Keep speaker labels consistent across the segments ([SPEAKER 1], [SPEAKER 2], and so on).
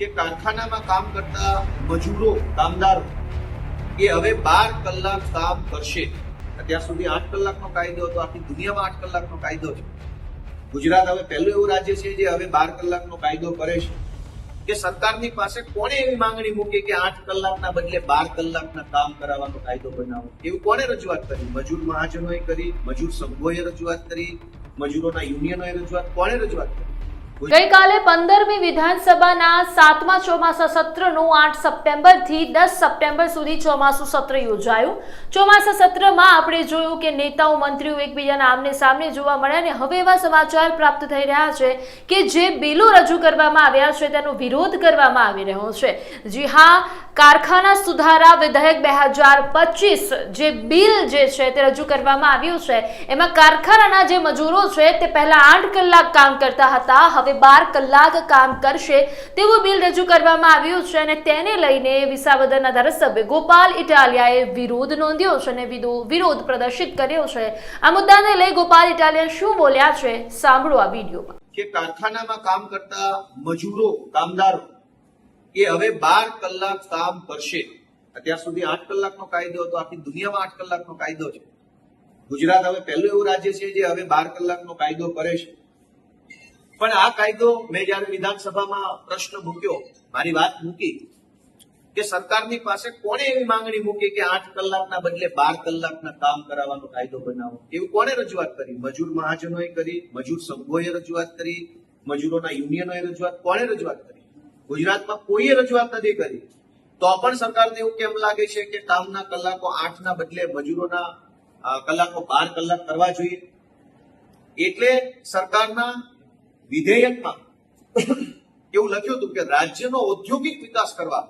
[SPEAKER 1] કે કારખાનામાં કામ કરતા મજૂરો, કામદારો, એ હવે બાર કલાક કામ કરશે. અત્યાર સુધી આઠ કલાકનો કાયદો હતો, આખી દુનિયામાં આઠ કલાકનો કાયદો છે. ગુજરાત હવે પહેલું એવું રાજ્ય છે જે હવે બાર કલાકનો કાયદો કરે છે. કે સરકારની પાસે કોણે એવી માંગણી મૂકી કે આઠ કલાકના બદલે બાર કલાકના કામ કરાવવાનો કાયદો બનાવો? એવું કોણે રજૂઆત કરી? મજૂર મહાજનોએ કરી, મજૂર સંઘોએ રજૂઆત કરી, મજૂરોના યુનિયનોએ રજૂઆત? કોણે રજૂઆત કરી?
[SPEAKER 2] ગઈકાલે પંદરમી વિધાનસભાના સાતમા ચોમાસા સત્રનું આઠ સપ્ટેમ્બરથી દસ સપ્ટેમ્બર સુધી ચોમાસું સત્ર યોજાયું. ચોમાસા સત્રમાં આપણે જોયું કે નેતાઓ, મંત્રીઓ એકબીજાના આમને સામને જોવા મળ્યા અને હવે એવા સમાચાર પ્રાપ્ત થઈ રહ્યા છે કે જે બિલો રજૂ કરવામાં આવ્યા છે, તેનો વિરોધ કરવામાં આવી રહ્યો છે. જી હા, કારખાના સુધારા વિધેયક બે હજાર પચીસ જે બિલ જે છે તે રજૂ કરવામાં આવ્યું છે, એમાં કારખાનાના જે મજૂરો છે તે પહેલા આઠ કલાક કામ કરતા હતા, હવે બાર કલાક કામ કરશે તેવું બિલ રજૂ કરવામાં આવ્યું છે અને તેને લઈને વિસાવદરના ધારાસભ્ય ગોપાલ ઇટાલિયાએ વિરોધ નોંધ્યો છે અને વિરોધ પ્રદર્શિત કર્યો છે. આ મુદ્દાને લઈ ગોપાલ ઇટાલિયા શું બોલ્યા છે સાંભળો આ વિડીયોમાં.
[SPEAKER 1] કે કારખાનામાં કામ કરતા મજૂરો, કામદારો, એ હવે બાર કલાક કામ કરશે. અત્યાર સુધી આઠ કલાકનો કાયદો હતો, આખી દુનિયામાં આઠ કલાકનો કાયદો છે. ગુજરાત હવે પહેલું એવું રાજ્ય છે જે હવે બાર કલાકનો કાયદો કરે છે. પણ આ કાયદો મેં જયારે વિધાનસભામાં પ્રશ્ન મૂક્યો, મારી વાત મૂકી કે સરકારની પાસે કોણે એવી માંગણી મૂકી કે આઠ કલાકના બદલે બાર કલાકના કામ કરાવવાનો કાયદો બનાવો? એવું કોણે રજૂઆત કરી? મજૂર મહાજનોએ કરી, મજૂર સંઘોએ રજૂઆત કરી, મજૂરોના યુનિયનોએ રજૂઆત? કોણે રજૂઆત કરી? ગુજરાતમાં કોઈએ રજૂઆત નથી કરી? તો પણ સરકારને એવું કેમ લાગે છે કે કામના કલાકો આઠના બદલે મજૂરોના કલાકો બાર કલાક કરવા જોઈએ? એટલે સરકારના વિધેયકમાં એવું લખ્યું હતું કે રાજ્યનો ઔદ્યોગિક વિકાસ કરવા,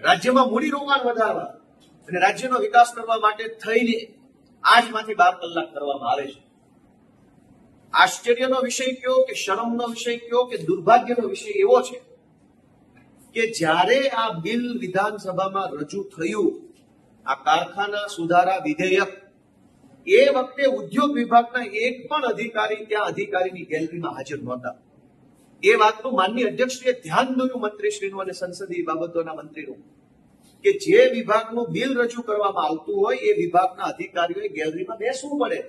[SPEAKER 1] રાજ્યમાં મૂડીરોકાણ વધારવા અને રાજ્યનો વિકાસ કરવા માટે થઈને આજમાંથી બાર કલાક કરવામાં આવે છે. આશ્ચર્યનો વિષય કયો કે શરમનો વિષય કયો કે દુર્ભાગ્યનો વિષય એવો છે કે જ્યારે આ બિલ વિધાનસભામાં રજૂ થયું, આ કારખાના સુધારા વિધેયક એ વખતે ઉદ્યોગ વિભાગના એક પણ અધિકારી ત્યાં અધિકારીની ગેલેરીમાં હાજર નહોતા. એ વાતનું માનનીય અધ્યક્ષશ્રીએ ધ્યાન દોર્યું મંત્રીશ્રીનું અને સંસદીય બાબતોના મંત્રીનું કે જે વિભાગનું બિલ રજૂ કરવામાં આવતું હોય એ વિભાગના અધિકારીઓએ ગેલેરીમાં બેસવું પડે.